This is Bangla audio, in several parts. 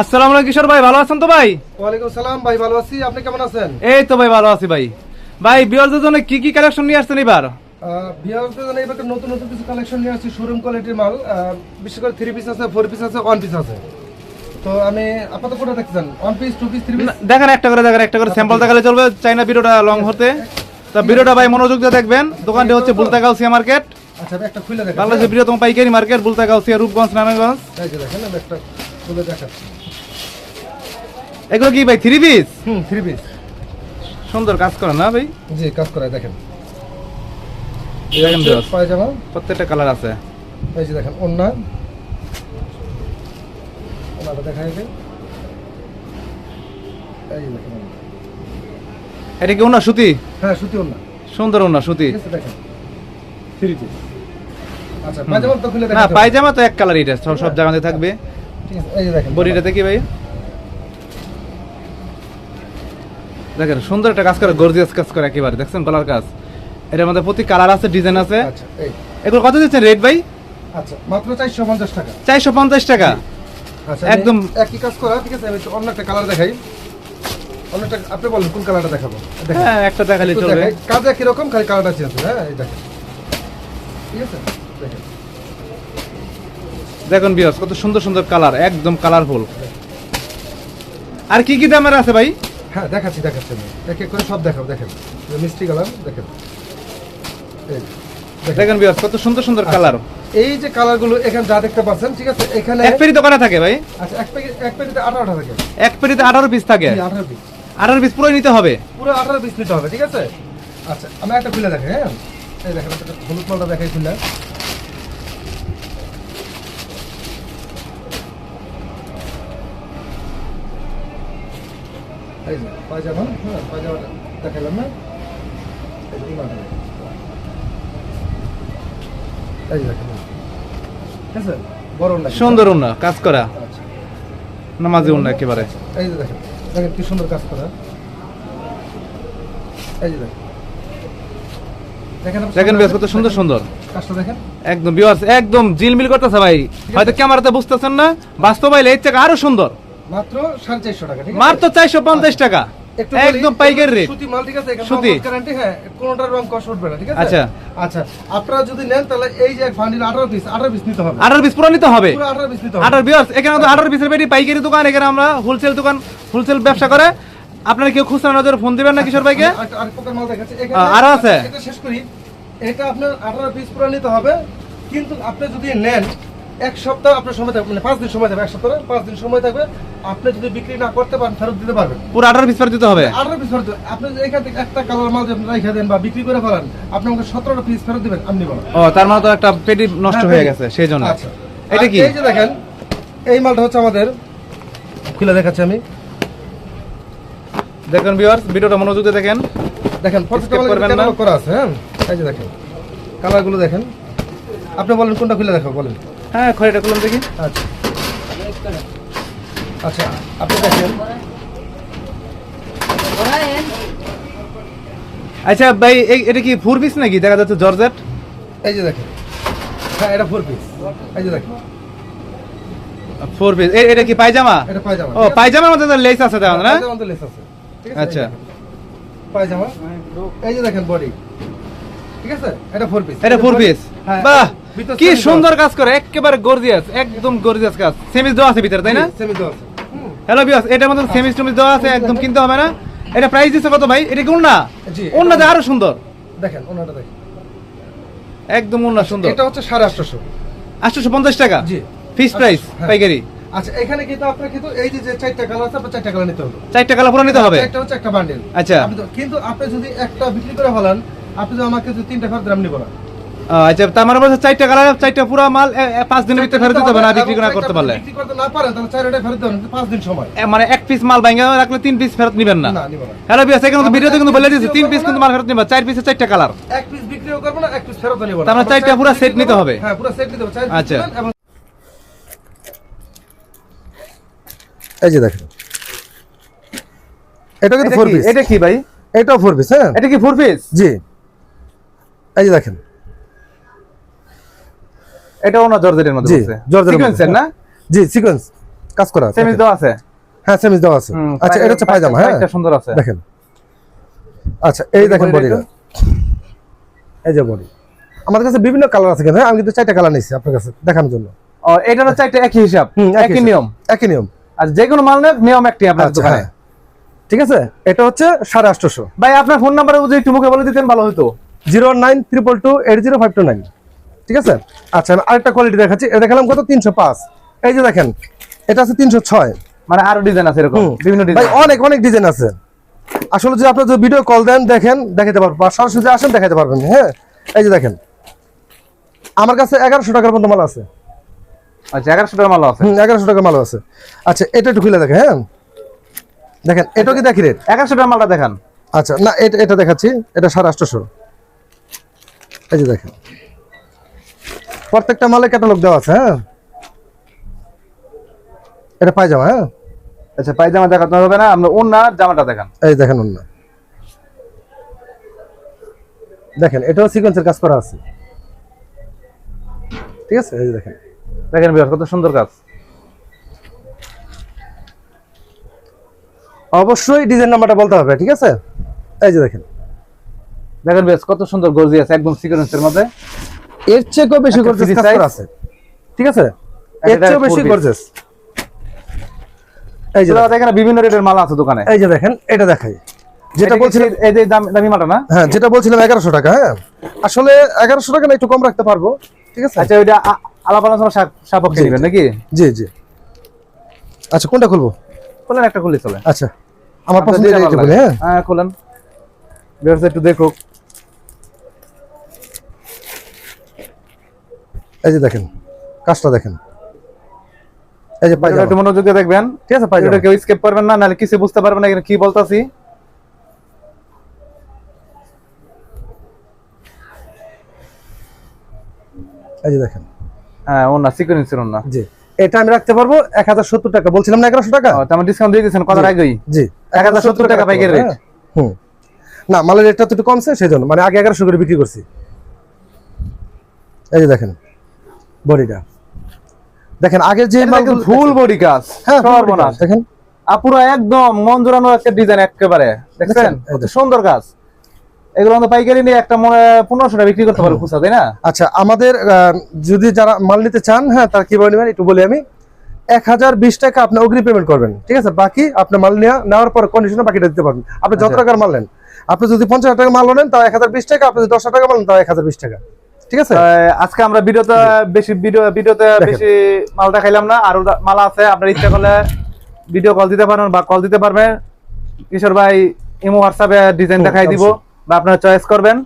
আসসালামু আলাইকুম কিশোর ভাই ভালো আছেন তো ভাই? ওয়ালাইকুম সালাম ভাই ভালো আছি। আপনি কেমন আছেন? এই তো ভাই ভালো আছি ভাই। ভাই বিয়ারদের জন্য কি কি কালেকশন নিয়ে আসছেন এবার? বিহারতে জানি এবার নতুন নতুন কিছু কালেকশন নিয়ে আসছি শোরুম কোয়ালিটির মাল। বিশেষ করে থ্রি পিস আছে ফোর পিস আছে ওয়ান পিস আছে। তো আমি আপাতত কোনটা দেখতেছেন one piece two piece three piece দেখেন একটা করে দেখেন একটা করে স্যাম্পল দেখালে চলবে চাইনা ভিডিওটা লং হতে। তা ভিডিওটা ভাই মনোযোগ দিয়ে দেখবেন। দোকানটি হচ্ছে বুলতাগাউসিয়া মার্কেট আচ্ছা একটা খুলে দেখেন। বাংলাদেশের বৃহত্তম পাইকারি মার্কেট বুলতাগাউসিয়া রূপগঞ্জ নারায়ণগঞ্জ। দেখেন একটা খুলে দেখাচ্ছি। এগুলো কি ভাই থ্রি পিস হুম থ্রি পিস সুন্দর কাজ করে না ভাই? জি কাজ করায় দেখেন। দেখেন পায়জামা। প্রত্যেকটা কালার আছে। এই যে দেখেন ওন্না ওনাটা দেখা যাবে এই দেখেন এটা কি ওনা সুতি? হ্যাঁ সুতি ওন্না সুন্দর ওনা সুতি। দেখেন। থ্রি পিস আচ্ছা পায়জামা তো খুলে না দেখাতে পায়জামা তো এক কালার এটা সব সব জায়গাতে থাকবে। ঠিক আছে এই যে দেখেন বডিটাতে কি ভাই? দেখেন সুন্দর একটা কাজ করে গর্জিয়াস কাজ করে একেবারে দেখছেন গলার কাজ? এটার মধ্যে প্রতি কালার আছে ডিজাইন আছে। আচ্ছা এগুলো কত দিচ্ছেন রেট ভাই? আচ্ছা মাত্র চারশো পঞ্চাশ টাকা। চারশো পঞ্চাশ টাকা। আচ্ছা একদম- একই কাজ করা ঠিক আছে? আমি অন্য একটা কালার দেখাই। অন্য একটা আপনি বলেন কোন কালারটা দেখাবো? হ্যাঁ একটা দেখালে চলবে। কাজ একই রকম খালি কালারটা চেঞ্জ হ্যাঁ এই দেখেন। ঠিক আছে? দেখেন। দেখুন বিয়স কত সুন্দর সুন্দর কালার একদম কালারফুল আর কি কি দামের আছে ভাই? হ্যাঁ দেখাচ্ছি দেখাচ্ছি আমি। এক এক করে সব দেখাবো দেখেন। মিষ্টি কালার দেখেন। দেখেন। বিয়স কত সুন্দর সুন্দর কালার এই যে কালারগুলো এখানে যা দেখতে পাচ্ছেন ঠিক আছে? এখানে এক পেটি দোকানে থাকে ভাই? আচ্ছা এক প্যাকেট এক প্যাকেটে আঠারোটা থাকে। এক পেটিতে আঠারো পিস থাকে? আঠারো পিস আঠারো পিস পুরো নিতে হবে? পুরো আঠারো পিস নিতে হবে ঠিক আছে? আচ্ছা আমি একটা খুলে দেখাই হ্যাঁ? এই দেখেন একটা হলুদ মালটা দেখাই খুলে। এই যে পায়জামা হ্যাঁ পায়জামাটা দেখালাম না? এই দেখেন। বড় সুন্দর উন্না কাজ করা। আচ্ছা। নামাজি উন্না একেবারে। এই যে দেখেন দেখেন কি সুন্দর কাজ করা। এই যে দেখেন। দেখেন আপনি কত সুন্দর সুন্দর। একদম একদম জিলমিল করতেছে ভাই। হয়তো ক্যামেরাতে বুঝতেছেন না বাস্তবাইলে এর থেকে আরও সুন্দর। মাত্র টাকা ঠিক আছে? মাত্র চারশো পঞ্চাশ টাকা। একদম পাইকারি রেট সুতি মাল ঠিক আছে? সুতি। গ্যারান্টি হ্যাঁ কোনোটার রং কষ উঠবে না ঠিক আছে? আচ্ছা। আচ্ছা আপনারা যদি নেন তাহলে এই যে এক বান্ডিল পিস আঠারো পিস নিতে হবে। আঠারো পিস পুরো নিতে হবে? পুরো আঠারো পিস নিতে হবে। আঠারো বিয়ার্স এখানে তো আঠারো পিসের বেটি পাইকারি দোকান এখানে আমরা হোলসেল দোকান হোলসেল ব্যবসা করে। আপনারা কেউ খুচরা নজরে ফোন দিবেন না কিশোর ভাইকে? প্রকার মাল দেখাচ্ছি। আরও আছে? এটা শেষ করি। এটা আপনার আঠারো পিস পুরো নিতে হবে। কিন্তু আপনি যদি নেন এক সপ্তাহ আপনার সময় থাকবে মানে পাঁচ দিন সময় থাকবে এক সপ্তাহ পাঁচ দিন সময় থাকবে। আপনি যদি বিক্রি না করতে পারেন ফেরত দিতে পারবেন। পুরো আঠারো পিস ফেরত দিতে হবে? আঠারো পিস ফেরত আপনি এখান থেকে একটা কালার মাল যদি রেখে দেন বা বিক্রি করে ফেলেন আপনি আমাকে সতেরোটা পিস ফেরত দিবেন আপনি বলেন। ও তার মানে তো একটা পেটি নষ্ট হ্যাঁ, হয়ে গেছে সেই জন্য। আচ্ছা। এটা কি? এই যে দেখেন এই মালটা হচ্ছে আমাদের খুলে দেখাচ্ছি আমি। দেখেন ভিউয়ার্স ভিডিওটা মনোযোগ দিয়ে দেখেন। দেখেন প্রত্যেকটা। ক্যাটালগ করা আছে হ্যাঁ? এই যে দেখেন কালারগুলো দেখেন। আপনি বলেন কোনটা খুলে দেখাবো বলেন। হ্যাঁ খড়িটা খুলুন দেখি। আচ্ছা। আচ্ছা আপনি দেখেন। আচ্ছা ভাই এটা কি ফোর পিস নাকি? দেখা যাচ্ছে জর্জেট এই যে দেখেন। হ্যাঁ এটা ফোর পিস এই যে দেখেন। ফোর পিস এটা কি পায়জামা? এটা পায়জামা। ও পায়জামার মধ্যে তো লেস আছে তেমন না? পায়জামাতে লেস আছে। আচ্ছা। পায়জামা? এই যে দেখেন বডি ঠিক আছে? এটা ফোর পিস এটা ফোর পিস হ্যাঁ, বাহ! কি সুন্দর কাজ করে একেবারে গর্জিয়াস একদম গর্জিয়াস কাজ। সেমিস দেওয়া আছে ভিতরে তাই না? আছে। সেমি দেওয়া আছে হ্যালো বিয়াস এটার মধ্যে সেমিস টেমিস দেওয়া আছে একদম কিনতে হবে না। এটা প্রাইস দিচ্ছে কত ভাই? এটা কোন না জি, অন্যতে আরও সুন্দর। দেখেন ওনাটা দেখেন। একদম অন্য সুন্দর। এটা হচ্ছে সাড়ে আটশোশো। আটশোশো পঞ্চাশ টাকা? জি। ফিক্স প্রাইস হ্যাঁ। পাইকারি। আচ্ছা এখানে কিন্তু আপনার কিন্তু এই যে যে চারটা কালার আছে আপনার চারটা কালার নিতে হবে। চারটা কালার পুরো নিতে হবে? একটা হচ্ছে একটা বান্ডেল আচ্ছা। কিন্তু আপনি যদি একটা বিক্রি করে ফেলান আপনি যদি আমাকে যদি তিনটা ফেরত দাম নিব না। আহ, আচ্ছা তার মানে বলছে চারটা কালার চারটা পুরো মাল পাঁচ দিনের ভিতরে ফেরত দিতে হবে না বিক্রি না করতে পারলে। বিক্রি করতে না পারেন তাহলে চারটা ফেরত দেবেন পাঁচ দিন সময়। মানে এক পিস মাল ভাঙা রাখলে তিন পিস ফেরত নিবেন না। না নিব না। হ্যালো বিয়াস এখানে তো ভিডিওতে কিন্তু বলে দিয়েছে তিন পিস কিন্তু মাল ফেরত নিবা চার পিসে চারটা কালার। এক পিস বিক্রিও করব না এক পিস ফেরত নিব না। তার মানে চারটা পুরো set বিক্রি নিতে হবে? হ্যাঁ পুরো সেট নিতে হবে। আচ্ছা। এবং এই যে দেখেন। এটা কিন্তু ফোর পিস এটা কি ভাই? এটাও ফোর পিস হ্যাঁ। এটা কি ফোর পিস জি। এই যে দেখেন। এটাও না জর্জেটের মধ্যে জি বলছে। জর্জের সিকোয়েন্সের না? জি সিকোয়েন্স কাজ করা আছে। সেমিজ দেওয়া আছে। হ্যাঁ সেমিজ দেওয়া আছে। আচ্ছা এটা হচ্ছে পায়জামা হ্যাঁ? পাইপটা সুন্দর আছে। দেখেন। আচ্ছা এই দেখেন বডিটা। এই যে বডি। আমাদের কাছে বিভিন্ন কালার আছে কিন্তু হ্যাঁ? আমি কিন্তু চারটা কালার নিয়েছি আপনার কাছে দেখানোর জন্য। ও এটার হচ্ছে একটা একই হিসাব একই নিয়ম। একই নিয়ম। আর যে কোনো মাল নিয়ম একটি আপনার আচ্ছা, দোকানে। হ্যাঁ। ঠিক আছে? এটা হচ্ছে সাড়ে আটশোশো ভাই আপনার ফোন নাম্বার যদি একটু মুখে বলে দিতেন ভালো হতো zero nine triple two eight zero five two nine. ঠিক আছে? আচ্ছা আমি আরেকটা কোয়ালিটি দেখাচ্ছি। এটা দেখালাম কত? তিনশো পাঁচ। এই যে দেখেন এটা আছে তিনশো ছয়। মানে আরও ডিজাইন আছে এরকম? বিভিন্ন ভাই ডিজাইন অনেক অনেক ডিজাইন আছে। আসলে যদি আপনার যদি ভিডিও কল দেন দেখেন দেখাতে পারব। বা সরাসরি আসেন দেখাতে পারবেন হ্যাঁ? এই যে দেখেন আমার কাছে এগারোশো টাকার মতো মাল আছে। আচ্ছা এগারোশো টাকা মাল আছে? এগারোশো টাকার মাল আছে। আচ্ছা এটা একটু খুলে দেখেন হ্যাঁ? দেখেন এটা কি দেখি রেট এগারোশো টাকা মালটা দেখান। আচ্ছা না এটা এটা দেখাচ্ছি। এটা সাড়ে আটশোশো এই যে দেখেন। প্রত্যেকটা মালে ক্যাটালগ দেওয়া আছে হ্যাঁ? এটা পায়জামা হ্যাঁ? আচ্ছা পায়জামা দেখাতে হবে না আমরা অন্য জামাটা দেখান। এই দেখেন অন্য দেখেন এটাও সিকোয়েন্সের কাজ করা আছে। ঠিক আছে? এই দেখেন। দেখেন বিহার কত সুন্দর কাজ। অবশ্যই ডিজাইন নাম্বারটা বলতে হবে ঠিক আছে? এই যে দেখেন। দেখেন বেশ কত সুন্দর গর্জি আছে একদম সিকোয়েন্সের মধ্যে। এর চেয়েও বেশি গর্জেস কাজ করা আছে। ঠিক আছে? এর চেয়েও বেশি। গর্জেস এই যে দেখেন। বিভিন্ন রেটের মাল আছে দোকানে। এই যে দেখেন এটা দেখাই। যেটা বলছিলাম এই যে দামি মালটা না? হ্যাঁ যেটা বলছিলাম এগারোশো টাকা হ্যাঁ। আসলে এগারোশো টাকা না একটু কম রাখতে পারব। ঠিক আছে? আচ্ছা ওইটা আলাপ আলোচনা সাপ- নেবেন নাকি? জি জি। আচ্ছা কোনটা খুলবো? খোলেন একটা খুলে চলে আচ্ছা আমার পছন্দের এইটা ভালো হ্যাঁ। হ্যাঁ খোলেন। ব্যবসা একটু দেখুক। এই যে দেখেন কাজটা দেখেন। এই যে এটা পায়জামা একটু মনোযোগ দিয়ে দেখবেন। ঠিক আছে পায়জামা। কেউ স্কেপ করবেন না নাহলে কিছু বুঝতে পারবেন না এখানে কি বলতাছি। এই যে দেখেন। হ্যাঁ ওনা সিকোয়েন্সের ওনা। জি। এটা আমি রাখতে পারব এক হাজার সত্তর টাকা। বলছিলাম না এগারোশো টাকা? ও, তো আমার ডিসকাউন্ট দিয়ে দিয়েছেন জি। আগেই। জি। 1070 টাকা পাইকারি হ্যাঁ। হুম। না মালের রেটটা তো একটু কমছে সেই জন্য। মানে আগে এগারোশো করে বিক্রি করছি। এই যে দেখেন। বডিটা। দেখেন আগের যে ফুল বডি কাজ হ্যাঁ সর্বনাশ। দেখেন। আপুরা একদম মন জোড়ানো একটা ডিজাইন একেবারে দেখছেন। সুন্দর কাজ। এগুলো আমরা পাইকারি নিয়ে একটা মনে পনেরোশো টাকা বিক্রি করতে পারব খুচরা তাই না? আচ্ছা আমাদের যদি যারা মাল নিতে চান হ্যাঁ তারা কীভাবে নেবেন একটু বলি আমি। এক হাজার বিশ টাকা আপনি অগ্রি পেমেন্ট করবেন ঠিক আছে? বাকি আপনি মাল নেওয়া নেওয়ার পর কন্ডিশনে বাকিটা দিতে পারবেন। আপনি যত আচ্ছা। টাকার মাল নেন। আপনি যদি পঞ্চাশ হাজার টাকা মাল নেন তাও এক হাজার বিশ টাকা আপনি যদি দশ হাজার টাকা মাল নেন তাও এক হাজার বিশ টাকা। ঠিক আছে? আজকে আমরা ভিডিওতে বেশি ভিডিও ভিডিওতে বেশি মাল দেখাইলাম না আরও মাল আছে আপনার ইচ্ছা করলে ভিডিও কল দিতে পারেন বা কল দিতে পারবেন। কিশোর ভাই ইমো হোয়াটসঅ্যাপে ডিজাইন দেখাই দিব বা আপনারা চয়েস করবেন।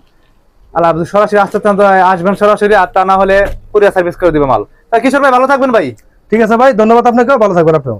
আর আপনি সরাসরি আসতে চান তো আসবেন সরাসরি আর তা না হলে কুরিয়ার সার্ভিস করে দিবে মাল। তা কিশোর ভাই ভালো থাকবেন ভাই। ঠিক আছে ভাই ধন্যবাদ আপনাকে ভালো থাকবেন আপনিও।